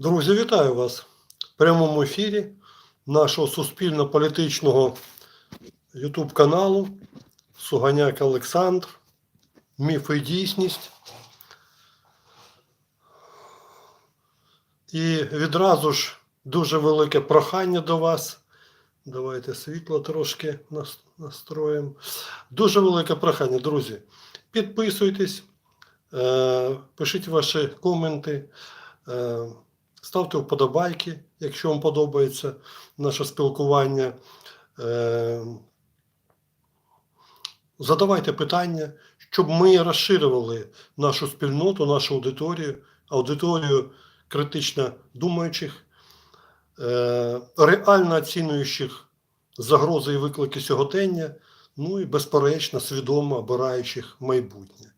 Друзі, вітаю вас в прямому ефірі нашого суспільно-політичного YouTube каналу Суганяк Олександр. Міф і дійсність. І відразу ж дуже велике прохання до вас. Давайте світло трошки настроїмо. Дуже велике прохання, друзі. Підписуйтесь, е, пишіть ваші коменти. Ставте вподобайки, якщо вам подобається наше спілкування. Е, Задавайте питання, щоб ми розширювали нашу спільноту, нашу аудиторію, аудиторію критично думаючих, е, реально оцінюючих загрози і виклики сьогодення, ну і безперечно, свідомо обираючих майбутнє.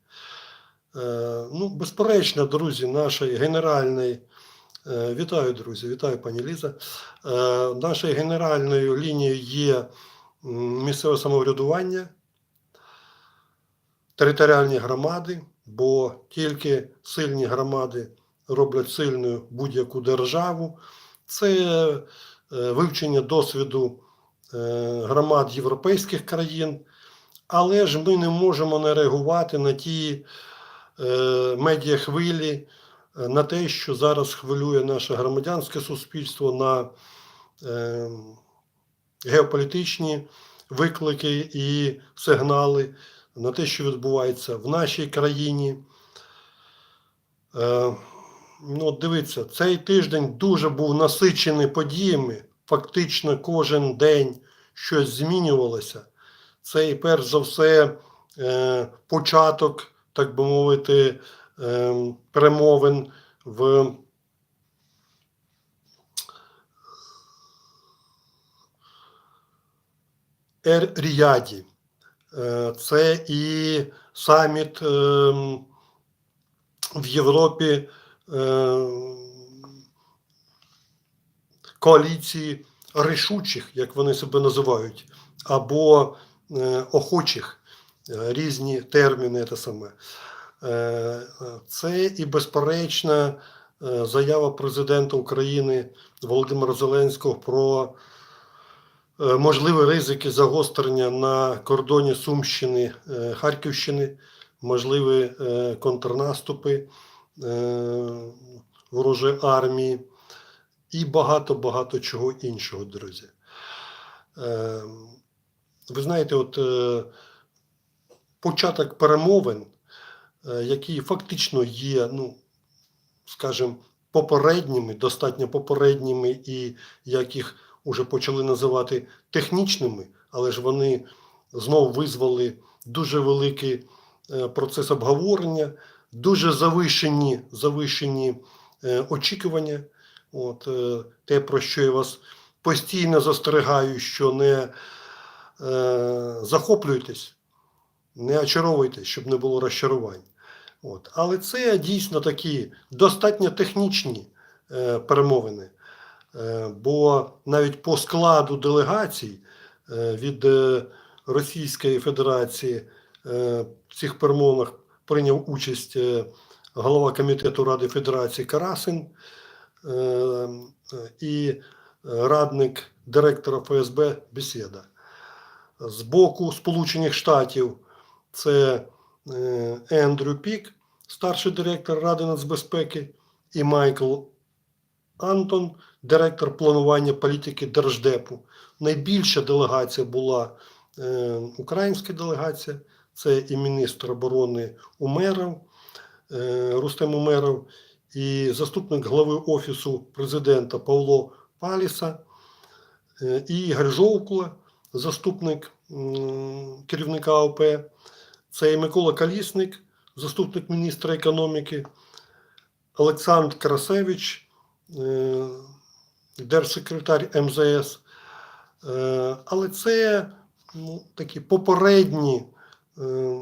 Е, Ну, безперечно, друзі, нашої генеральної. Е, Вітаю, друзі, вітаю, пані Ліза. Е, Нашою генеральною лінією є місцеве самоврядування, територіальні громади, бо тільки сильні громади роблять сильною будь-яку державу. Це е, вивчення досвіду громад європейських країн, але ж ми не можемо не реагувати на ті медіахвилі, на те, що зараз хвилює наше громадянське суспільство, на е, геополітичні виклики і сигнали, на те, що відбувається в нашій країні. Е, ну, дивіться, цей тиждень дуже був насичений подіями. Фактично кожен день щось змінювалося. Це і перш за все е, початок, так би мовити, перемовин в Ер-Ріяді. Е, Це і саміт ем, в Європі е, коаліції рішучих, як вони себе називають, або е, охочих е, різні терміни те саме. Е, Це і безперечна е, заява президента України Володимира Зеленського про е, можливі ризики загострення на кордоні Сумщини, Харківщини, можливі контрнаступи ворожої армії і багато-багато чого іншого, друзі. Ви знаєте, от початок перемовин, які фактично є, ну, скажімо, попередніми, достатньо попередніми, і як їх уже почали називати технічними, але ж вони знову визвали дуже великий е, процес обговорення, дуже завишені, завишені е, очікування. От, е, те, про що я вас постійно застерігаю, що не е, захоплюйтесь, не очаровуйтесь, щоб не було розчарувань. От. Але це дійсно такі достатньо технічні е, перемовини. Е, бо навіть по складу делегацій е, від е, Російської Федерації е, в цих перемовинах прийняв участь е, голова комітету Ради Федерації Карасин е, і радник директора ФСБ Бесіда. З боку Сполучених Штатів це Ендрю Пік, старший директор Ради нацбезпеки, і Майкл Антон, директор планування політики Держдепу. Найбільша делегація була е, українська делегація, це і міністр оборони Умеров, е, Рустем Умеров, і заступник глави Офісу президента Павло Паліса, е, і Ігор Жовкула, заступник керівника ОП, це і Микола Калісник, заступник міністра економіки, Олександр Красевич, е, держсекретар МЗС. Е, Але це ну, такі попередні е,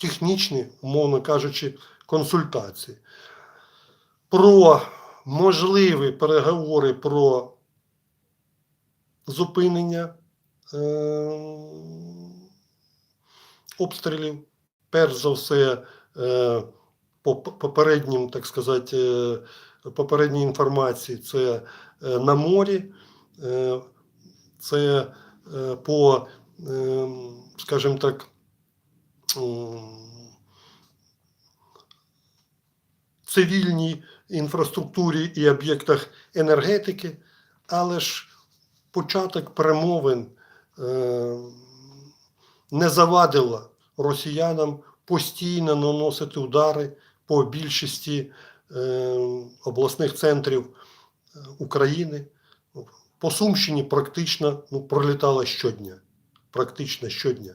технічні, умовно кажучи, консультації. Про можливі переговори про зупинення обстрілів, перш за все, е, по попереднім, так сказати, е, попередньої інформації, це е, на морі, це по, скажімо так, цивільній інфраструктурі і об'єктах енергетики, але ж початок перемовин не завадило росіянам постійно наносити удари по більшості е, обласних центрів е, України. По Сумщині практично ну, пролітало щодня. Практично щодня.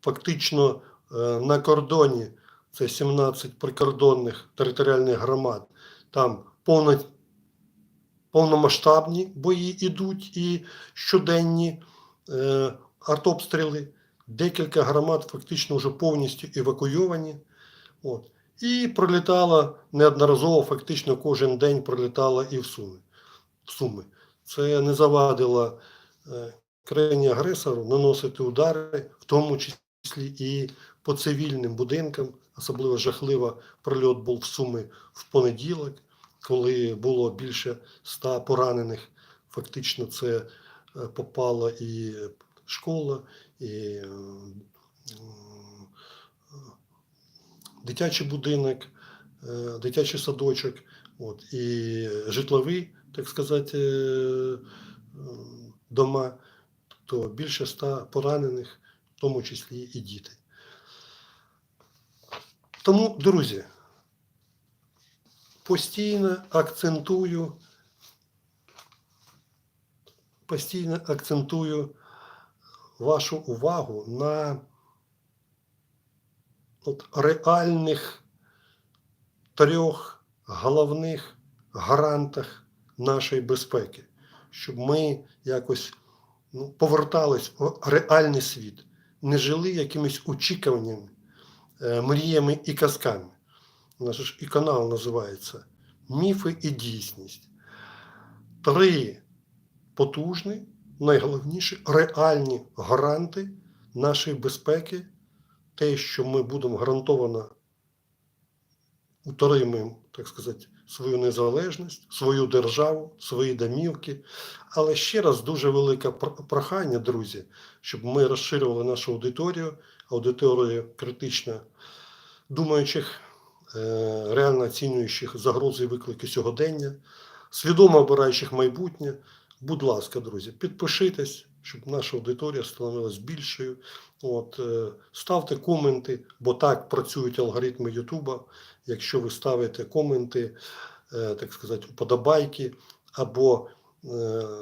Фактично е, на кордоні це 17 прикордонних територіальних громад. Там повно, повномасштабні бої йдуть і щоденні е, артобстріли. Декілька громад фактично вже повністю евакуйовані. От. І пролітала неодноразово, фактично кожен день пролітала і в Суми. В Суми. Це не завадило е, країні агресору наносити удари, в тому числі і по цивільним будинкам. Особливо жахливо прильот був в Суми в понеділок, коли було більше ста поранених. Фактично, це е, попала і школа, і е, дитячий будинок, е, дитячий садочок, от, і житловий, так сказати, е, дома, то більше ста поранених, в тому числі і діти. Тому, друзі, постійно акцентую, постійно акцентую вашу увагу на от реальних трьох головних гарантах нашої безпеки, щоб ми якось ну, повертались в реальний світ, не жили якимись очікуваннями, е, мріями і казками. У нас ж і канал називається Міфи і дійсність. Три потужні, найголовніші реальні гаранти нашої безпеки, те, що ми будемо гарантовано утримуємо, так сказати, свою незалежність, свою державу, свої домівки. Але ще раз дуже велике прохання, друзі, щоб ми розширювали нашу аудиторію, аудиторію критично думаючих, е, реально оцінюючих загрози і виклики сьогодення, свідомо обираючих майбутнє. Будь ласка, друзі, підпишитесь, щоб наша аудиторія становилась більшою. От, е, ставте коменти, бо так працюють алгоритми Ютуба. Якщо ви ставите коменти, е, так сказати, вподобайки або е,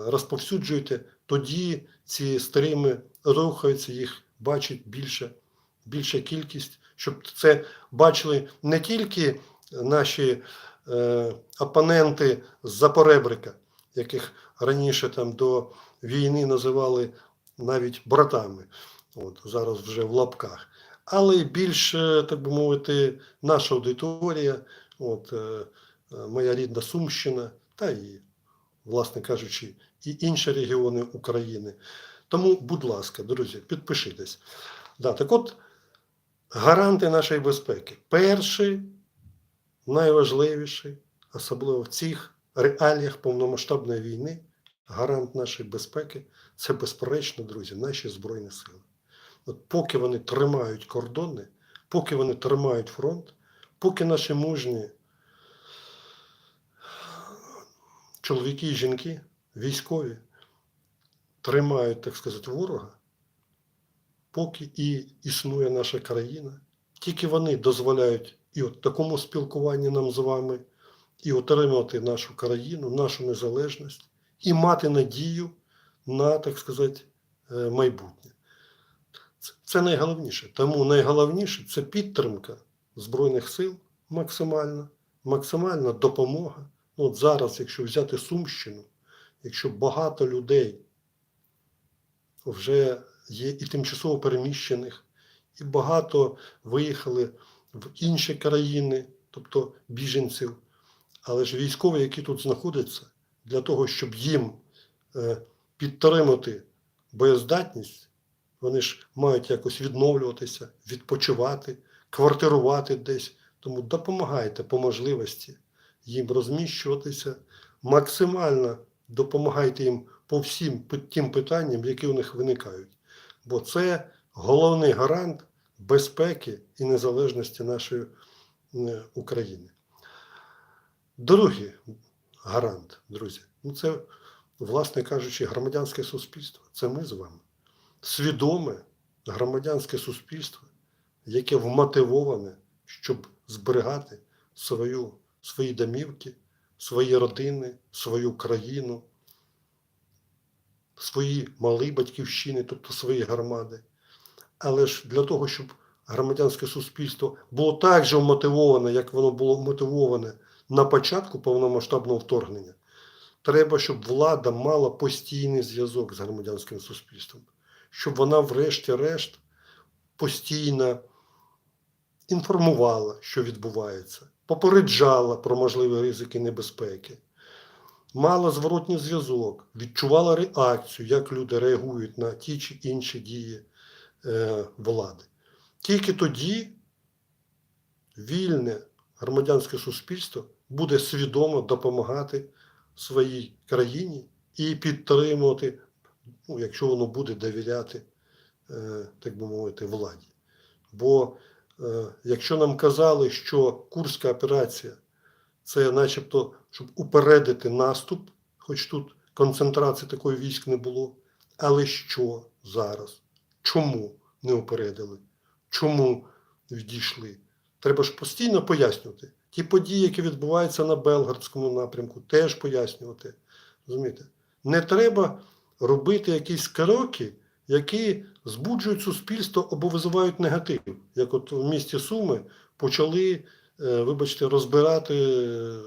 розповсюджуєте, тоді ці стріми рухаються, їх бачить більше, більша кількість, щоб це бачили не тільки наші опоненти з-за поребрика, яких раніше там до війни називали навіть братами, от зараз вже в лапках. Але більш, так би мовити, наша аудиторія, от, е, е, моя рідна Сумщина, та і, власне кажучи, і інші регіони України. Тому, будь ласка, друзі, підпишитесь. Да, так от, гаранти нашої безпеки. Перший, найважливіший, особливо в цих реаліях повномасштабної війни, гарант нашої безпеки це безперечно, друзі, наші Збройні Сили. От поки вони тримають кордони, поки вони тримають фронт, поки наші мужні чоловіки і жінки, військові, тримають, так сказати, ворога, поки і існує наша країна, тільки вони дозволяють і от такому спілкуванні нам з вами, і отримати нашу країну, нашу незалежність, і мати надію на, так сказати, е, майбутнє. Це- найголовніше. Тому найголовніше це підтримка Збройних сил максимальна, максимальна допомога. Ну, От зараз, якщо взяти Сумщину, якщо багато людей вже є і тимчасово переміщених, і багато виїхали в інші країни, тобто біженців, але ж військові, які тут знаходяться, для того, щоб їм е, підтримати боєздатність, вони ж мають якось відновлюватися, відпочивати, квартирувати десь. Тому допомагайте по можливості. їм розміщуватися, максимально допомагайте їм по всім тим питанням, які у них виникають. Бо це головний гарант безпеки і незалежності нашої е, України. Другий гарант, друзі, ну це, власне кажучи, громадянське суспільство. Це ми з вами. Свідоме громадянське суспільство, яке вмотивоване, щоб зберігати свою, свої домівки, свої родини, свою країну, свої малі батьківщини, тобто свої громади. Але ж для того, щоб громадянське суспільство було так же вмотивоване, як воно було вмотивоване на початку повномасштабного вторгнення, треба, щоб влада мала постійний зв'язок з громадянським суспільством, щоб вона, врешті-решт, постійно інформувала, що відбувається, попереджала про можливі ризики небезпеки, мала зворотній зв'язок, відчувала реакцію, як люди реагують на ті чи інші дії е, влади. Тільки тоді вільне громадянське суспільство буде свідомо допомагати своїй країні і підтримувати, ну, якщо воно буде довіряти, е, так би мовити, владі. Бо е, якщо нам казали, що Курська операція це начебто, щоб упередити наступ, хоч тут концентрації такої військ не було, але що зараз? Чому не упередили? Чому відійшли? Треба ж постійно пояснювати. Ті події, які відбуваються на Белградському напрямку, теж пояснювати. Розумієте? Не треба робити якісь кроки, які збуджують суспільство або визивають негатив. Як от в місті Суми почали, е, вибачте, розбирати е,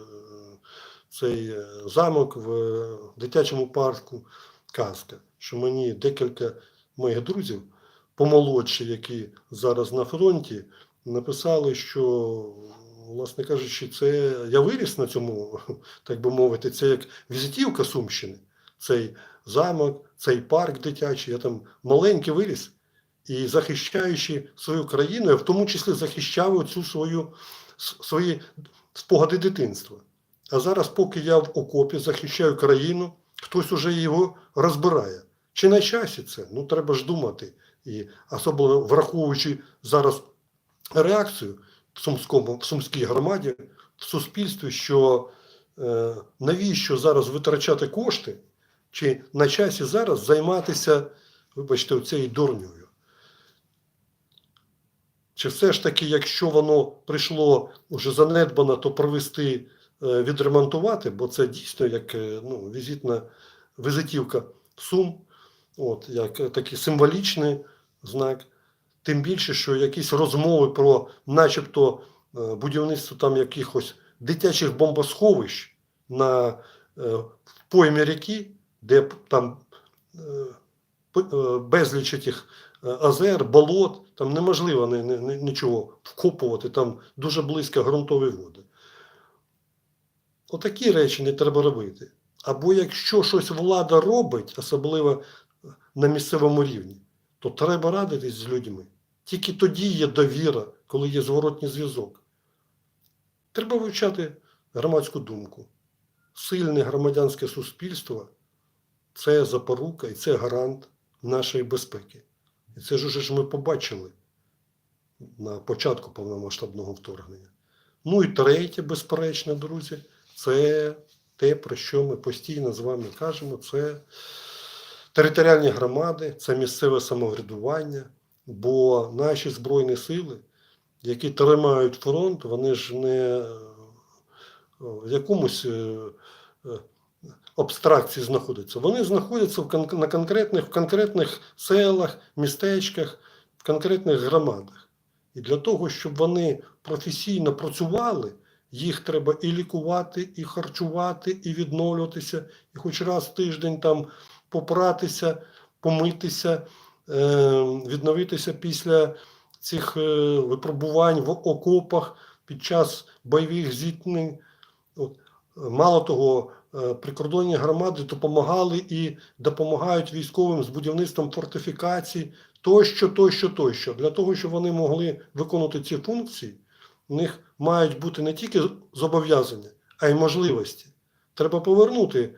цей е, замок в дитячому парку Казка. Що мені декілька моїх друзів, помолодші, які зараз на фронті, написали, що, власне кажучи, це я виріс на цьому, так би мовити, це як візитівка Сумщини. Цей замок, цей парк дитячий, я там маленький виріс. І захищаючи свою країну, я в тому числі захищав цю свою, свої спогади дитинства. А зараз, поки я в окопі захищаю країну, хтось уже його розбирає. Чи на часі це? Ну, треба ж думати. І особливо враховуючи зараз реакцію в, Сумському, в Сумській громаді, в суспільстві, що е, навіщо зараз витрачати кошти, чи на часі зараз займатися, вибачте, цією дурнею. Чи все ж таки, якщо воно прийшло вже занедбано, то провести, е, відремонтувати, бо це дійсно як е, ну, візитна візитівка Сум, от, як е, такий символічний знак. Тим більше, що якісь розмови про начебто е, будівництво там якихось дитячих бомбосховищ на е, поймі ріки, де там е, безліч тих озер, болот, там неможливо нічого вкопувати, там дуже близько ґрунтові води. Отакі речі не треба робити. Або якщо щось влада робить, особливо на місцевому рівні, то треба радитись з людьми. Тільки тоді є довіра, коли є зворотній зв'язок. Треба вивчати громадську думку. Сильне громадянське суспільство це запорука і це гарант нашої безпеки. І це ж уже ж ми побачили на початку повномасштабного вторгнення. Ну і третє, безперечно, друзі, це те, про що ми постійно з вами кажемо, це територіальні громади, це місцеве самоврядування, бо наші Збройні сили, які тримають фронт, вони ж не е, в якомусь е, е, абстракції знаходяться. Вони знаходяться в кон- на конкретних, в конкретних селах, містечках, в конкретних громадах. І для того, щоб вони професійно працювали, їх треба і лікувати, і харчувати, і відновлюватися, і хоч раз в тиждень там попратися, помитися, е, відновитися після цих е, випробувань в окопах під час бойових зіткнень. Мало того, е, прикордонні громади допомагали і допомагають військовим з будівництвом фортифікацій, тощо, тощо, тощо. Для того, щоб вони могли виконувати ці функції, у них мають бути не тільки зобов'язання, а й можливості. Треба повернути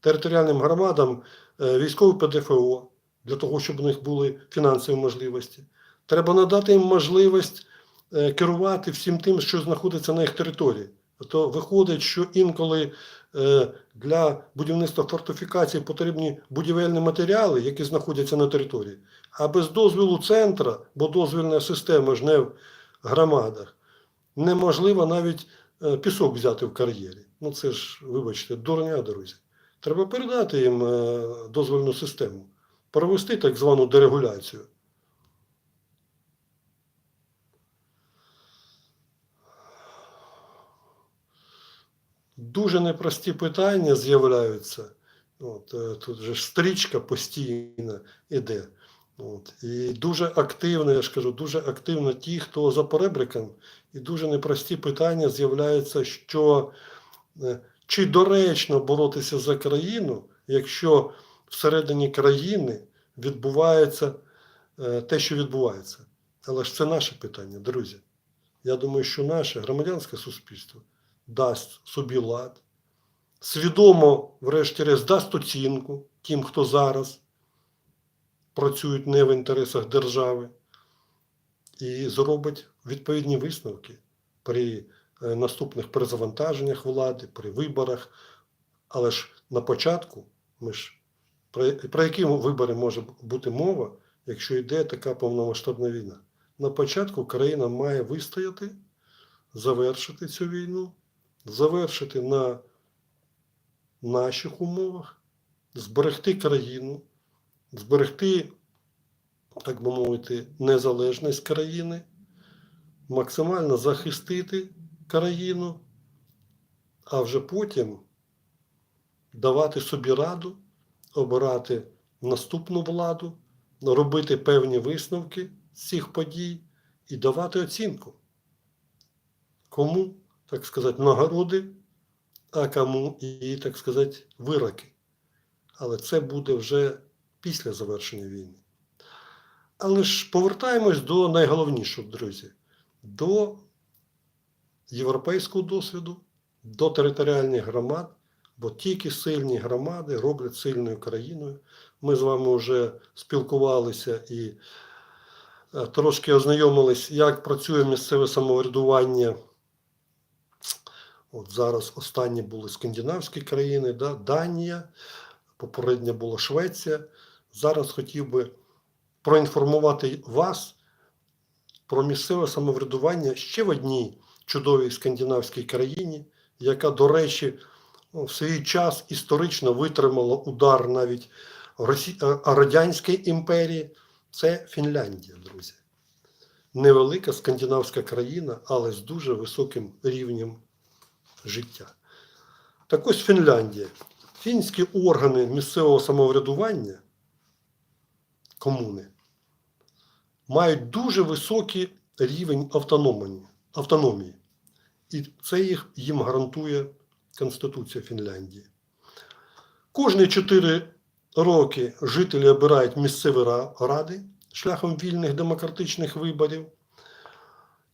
територіальним громадам військове ПДФО для того, щоб у них були фінансові можливості. Треба надати їм можливість е, керувати всім тим, що знаходиться на їх території. То виходить, що інколи е, для будівництва фортифікацій потрібні будівельні матеріали, які знаходяться на території. А без дозволу центра, бо дозвільна система ж не в громадах, неможливо навіть е, пісок взяти в кар'єрі. Ну це ж, вибачте, дурня, друзі. Треба передати їм е, дозвільну систему, провести так звану дерегуляцію. Дуже непрості питання з'являються. От, е, тут же стрічка постійно іде. От, і дуже активно, я ж кажу, дуже активно ті, хто за перебриком, і дуже непрості питання з'являються, що е, чи доречно боротися за країну, якщо всередині країни відбувається е, те, що відбувається. Але ж це наше питання, друзі. Я думаю, що наше громадянське суспільство дасть собі лад, свідомо, врешті-решт, дасть оцінку тим, хто зараз працюють не в інтересах держави, і зробить відповідні висновки при наступних перезавантаженнях влади, при виборах. Але ж на початку ми ж про, про які вибори може бути мова, якщо йде така повномасштабна війна? На початку країна має вистояти, завершити цю війну, завершити на наших умовах, зберегти країну, зберегти, так би мовити, незалежність країни, максимально захистити країну, а вже потім давати собі раду, обирати наступну владу, робити певні висновки з цих подій і давати оцінку. Кому, так сказати, нагороди, а кому і, так сказати, вироки. Але це буде вже після завершення війни. Але ж повертаємось до найголовнішого, друзі, до європейського досвіду, до територіальних громад, бо тільки сильні громади роблять сильною країною. Ми з вами вже спілкувалися і е, трошки ознайомились, як працює місцеве самоврядування. От зараз останні були скандинавські країни, да? Данія, попередня була Швеція. Зараз хотів би проінформувати вас про місцеве самоврядування ще в одній чудовій скандинавській країні, яка, до речі, ну, в свій час історично витримала удар навіть е, Радянської імперії. Це Фінляндія, друзі. Невелика скандинавська країна, але з дуже високим рівнем життя. Так ось Фінляндія. Фінські органи місцевого самоврядування комуни мають дуже високий рівень автономії. І це їх, їм гарантує Конституція Фінляндії. Кожні 4 роки жителі обирають місцеві ради шляхом вільних демократичних виборів.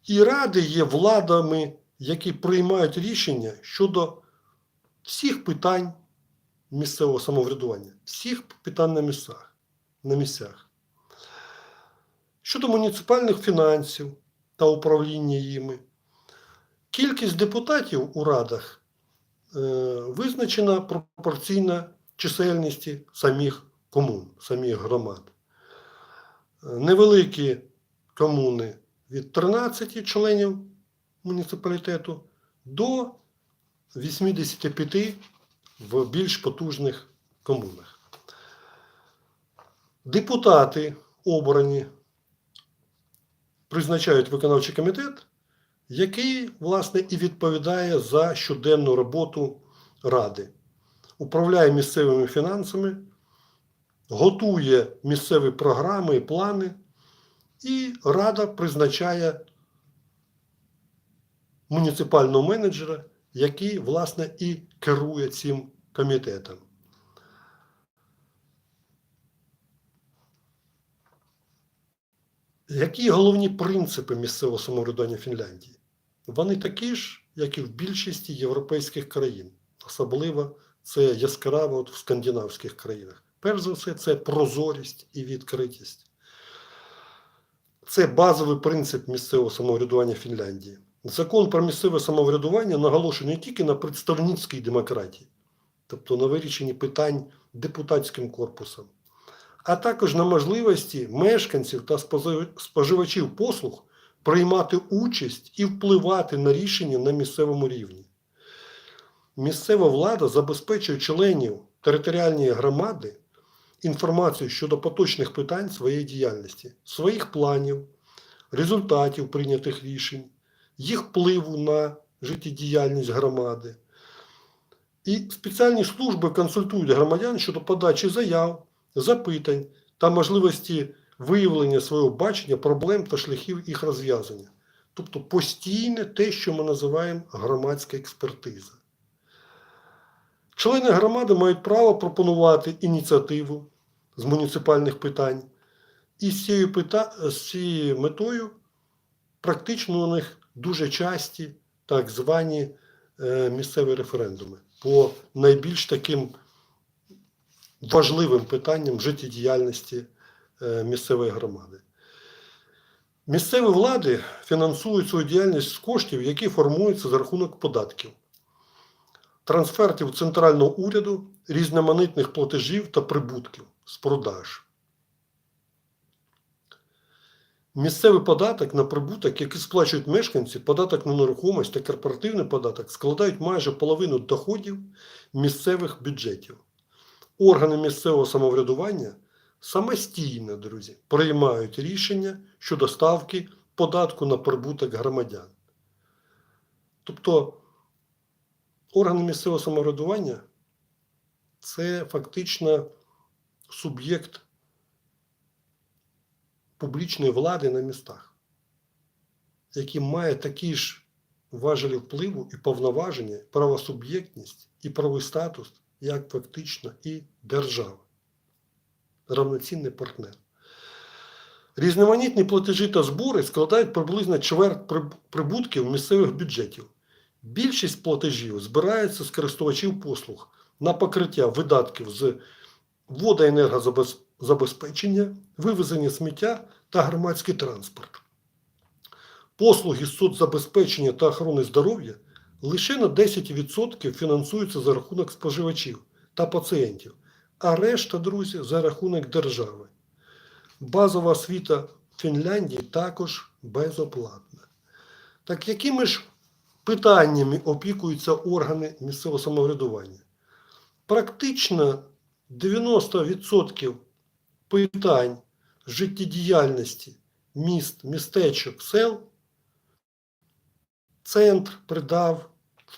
І ради є владами, які приймають рішення щодо всіх питань місцевого самоврядування, всіх питань на місцях. На місцях. Щодо муніципальних фінансів та управління їми, кількість депутатів у радах е, визначена пропорційна чисельності самих комун, самих громад. Невеликі комуни від 13 членів муніципалітету до 85 в більш потужних комунах. Депутати обрані призначають виконавчий комітет, який, власне, і відповідає за щоденну роботу Ради, управляє місцевими фінансами, готує місцеві програми і плани, і Рада призначає муніципального менеджера, який, власне, і керує цим комітетом. Які головні принципи місцевого самоврядування Фінляндії? вони такі ж, як і в більшості європейських країн. Особливо це яскраво от в скандинавських країнах. Перш за все, це прозорість і відкритість. Це базовий принцип місцевого самоврядування Фінляндії. Закон про місцеве самоврядування наголошує не тільки на представницькій демократії, тобто на вирішенні питань депутатським корпусом, а також на можливості мешканців та споживачів послуг приймати участь і впливати на рішення на місцевому рівні. Місцева влада забезпечує членів територіальної громади інформацію щодо поточних питань своєї діяльності, своїх планів, результатів прийнятих рішень, їх впливу на життєдіяльність громади. І спеціальні служби консультують громадян щодо подачі заяв, запитань та можливості виявлення свого бачення проблем та шляхів їх розв'язання. Тобто постійне те, що ми називаємо громадська експертиза. Члени громади мають право пропонувати ініціативу з муніципальних питань. І з цією, пита... з цією метою практично у них дуже часті так звані е, місцеві референдуми по найбільш таким важливим питанням життєдіяльності е, місцевої громади. Місцеві влади фінансують свою діяльність з коштів, які формуються за рахунок податків, трансфертів центрального уряду, різноманітних платежів та прибутків з продаж. Місцевий податок на прибуток, який сплачують мешканці, податок на нерухомість та корпоративний податок складають майже половину доходів місцевих бюджетів. Органи місцевого самоврядування самостійно, друзі, приймають рішення щодо ставки податку на прибуток громадян. Тобто органи місцевого самоврядування це фактично суб'єкт публічної влади на містах, який має такі ж важелі впливу і повноваження, правосуб'єктність і правовий статус, як фактично і держава, равноцінний партнер. Різноманітні платежі та збори складають приблизно чверть прибутків місцевих бюджетів. Більшість платежів збирається з користувачів послуг на покриття видатків з водоенергозабезпечення, вивезення сміття та громадський транспорт. Послуги соцзабезпечення та охорони здоров'я лише на 10% фінансуються за рахунок споживачів та пацієнтів, а решта, друзі, за рахунок держави. Базова освіта Фінляндії також безоплатна. Так якими ж питаннями опікуються органи місцевого самоврядування? Практично 90% питань життєдіяльності міст, містечок, сел центр придав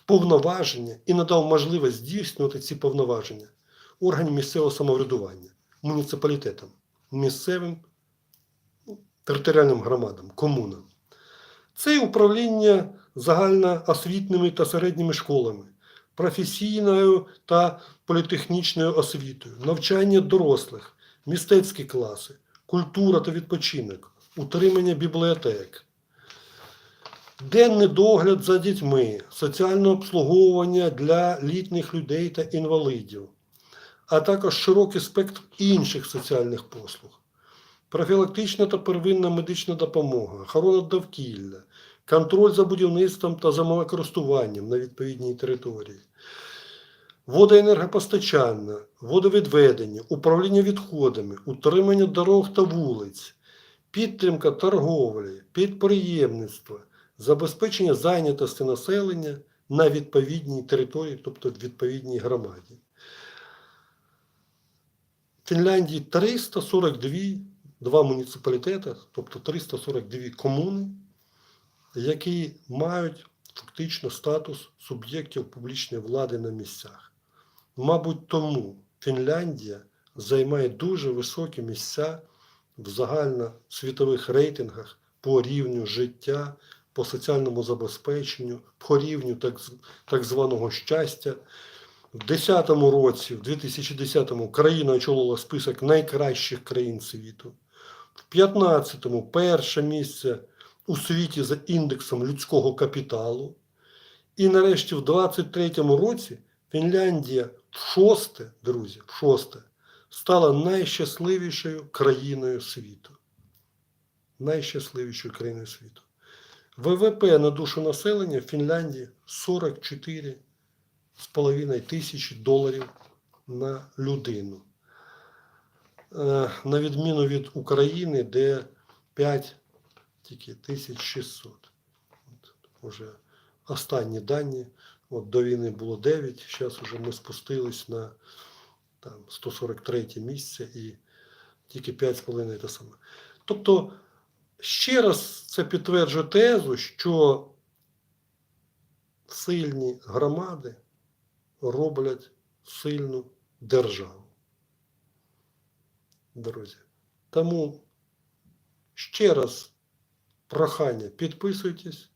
повноваження і надав можливість здійснювати ці повноваження органів місцевого самоврядування, муніципалітетам, місцевим ну, територіальним громадам, комунам. Це і управління загальноосвітними та середніми школами, професійною та політехнічною освітою, навчання дорослих, мистецькі класи, культура та відпочинок, утримання бібліотек, денний догляд за дітьми, соціальне обслуговування для літніх людей та інвалідів, а також широкий спектр інших соціальних послуг, профілактична та первинна медична допомога, охорона довкілля, контроль за будівництвом та землекористуванням на відповідній території, водоенергопостачання, водовідведення, управління відходами, утримання дорог та вулиць, підтримка торговлі, підприємництва, забезпечення зайнятості населення на відповідній території, тобто в відповідній громаді. В Фінляндії 342 два муніципалітети, тобто 342 комуни, які мають фактично статус суб'єктів публічної влади на місцях. Мабуть, тому Фінляндія займає дуже високі місця в загальносвітових рейтингах по рівню життя, по соціальному забезпеченню, по рівню так, так званого щастя. В 2010 році, в 2010-му, країна очолила список найкращих країн світу. В 2015-му перше місце у світі за індексом людського капіталу. І нарешті в 23-му році Фінляндія в шосте, друзі, в шосте, стала найщасливішою країною світу. Найщасливішою країною світу. ВВП на душу населення в Фінляндії 44,5 тисячі доларів на людину. Е, На відміну від України, де 5 тільки 1600. От, Уже останні дані. От до війни було 9, зараз вже ми спустились на там, 143 місце і тільки 5,5 те саме. Тобто, ще раз це підтверджує тезу, що сильні громади роблять сильну державу. Друзі. Тому ще раз прохання, підписуйтесь,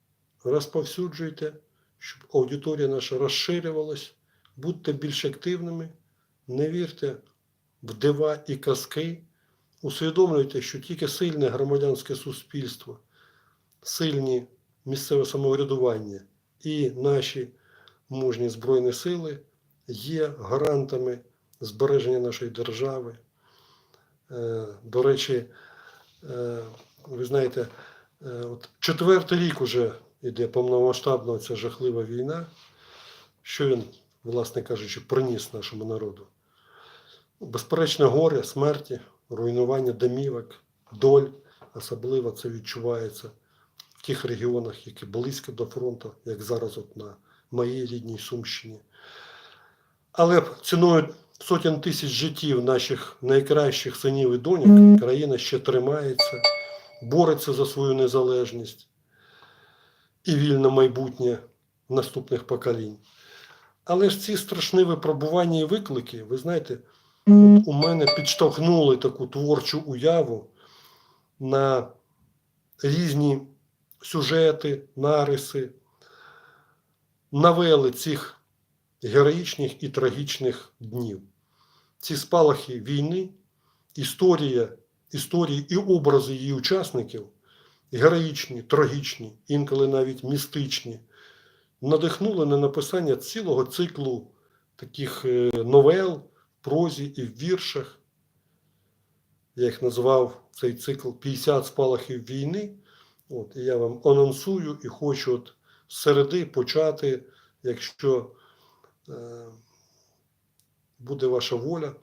розповсюджуйте, щоб аудиторія наша розширювалась, будьте більш активними, не вірте в дива і казки, усвідомлюйте, що тільки сильне громадянське суспільство, сильні місцеве самоврядування і наші мужні Збройні сили є гарантами збереження нашої держави. Е, До речі, е, ви знаєте, е, от четвертий рік уже йде повномасштабна ця жахлива війна. Що він, власне кажучи, приніс нашому народу? Безперечно, горе, смерті, руйнування домівок, доль. Особливо це відчувається в тих регіонах, які близько до фронту, як зараз от на моїй рідній Сумщині. Але ціною сотень тисяч життів наших найкращих синів і доньок країна ще тримається, бореться за свою незалежність і вільне майбутнє наступних поколінь. Але ж ці страшні випробування і виклики, ви знаєте, от у мене підштовхнули таку творчу уяву на різні сюжети, нариси, навели цих героїчних і трагічних днів. Ці спалахи війни, історія, історії і образи її учасників, героїчні, трагічні, інколи навіть містичні, надихнули на написання цілого циклу таких е, новел прозі і в віршах. Я їх назвав цей цикл 50 спалахів війни. От, і я вам анонсую і хочу от з середи почати, якщо е, буде ваша воля,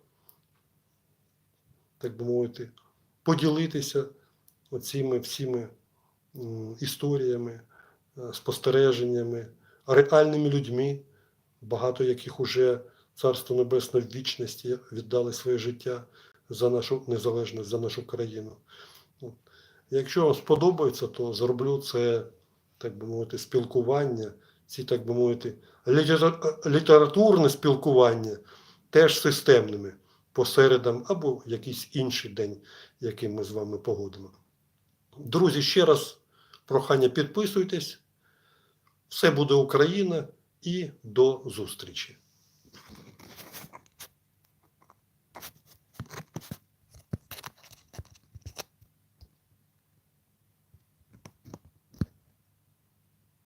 так би мовити, поділитися оціми всіми історіями, е, спостереженнями, реальними людьми, багато яких уже Царство Небесне в вічності віддали своє життя за нашу незалежність, за нашу країну. Якщо вам сподобається, то зроблю це, так би мовити, спілкування, ці, так би мовити, літературне спілкування теж системними по середам або якийсь інший день, який ми з вами погодимо. Друзі, ще раз прохання підписуйтесь. Все буде Україна і до зустрічі!